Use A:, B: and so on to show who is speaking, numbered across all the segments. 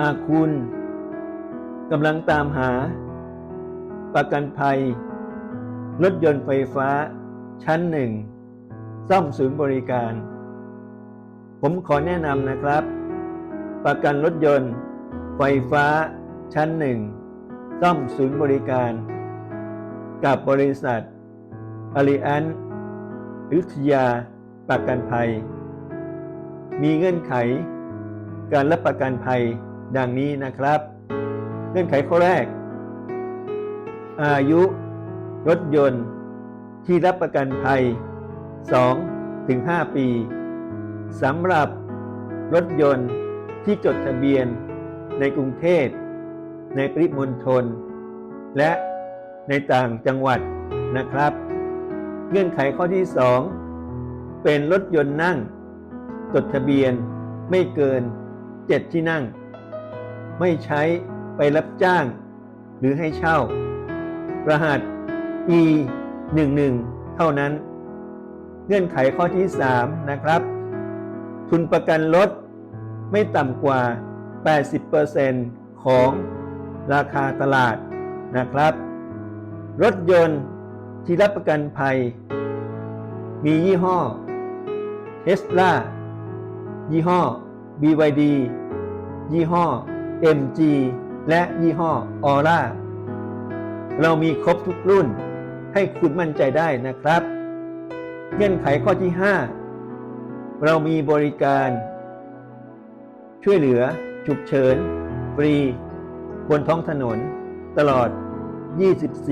A: หากคุณกำลังตามหา ประกันภัย รถยนต์ไฟฟ้า ชั้นหนึ่งซ่อมศูนย์บริการ ผมขอแนะนำนะครับ ประกันรถยนต์ ไฟฟ้า ชั้นหนึ่งซ่อมศูนย์บริการ กับบริษัทอาริอันยุทยาประกันภัย มีเงื่อนไขการรับประกันภัย ดังนี้นะครับ เงื่อนไขข้อแรก อายุรถยนต์ที่รับประกันภัย 2 ถึง 5 ปีสำหรับรถยนต์ที่จดทะเบียนในกรุงเทพในปริมณฑลและในต่างจังหวัดนะครับ เงื่อนไขข้อที่ 2 เป็นรถยนต์นั่ง จดทะเบียนไม่เกิน 7 ที่นั่ง ไม่ใช้ไปรับจ้าง หรือให้เช่า รหัส e 1 1เท่านั้น เงื่อนไขข้อที่ 3 นะครับ ทุนประกันรถไม่ต่ำกว่า 80%ของราคาตลาดนะครับ รถยนต์ที่รับประกันภัย มียี่ห้อ Tesla ยี่ห้อ BYD ยี่ห้อ MG และยี่ห้อ Aura เรามีครบทุกรุ่นให้คุณมั่นใจได้นะครับ เงื่อนไขข้อที่ 5 เรามีบริการ ช่วยเหลือ ฉุกเฉิน ฟรี บนท้องถนน ตลอด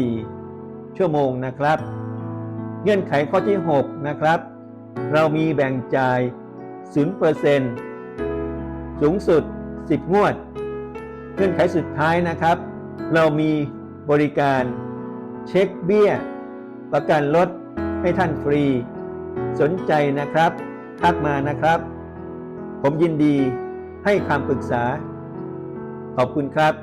A: 24 ชั่วโมงนะครับ เงื่อนไขข้อที่ 6 นะครับ เรามีแบ่งจ่าย 0%สูงสุด 10 งวด เงื่อนไขสุดท้ายนะครับ เรามีบริการเช็คเบี้ย ประกันรถให้ท่านฟรี สนใจนะครับ ทักมานะครับ ผมยินดีให้คำปรึกษา ขอบคุณครับ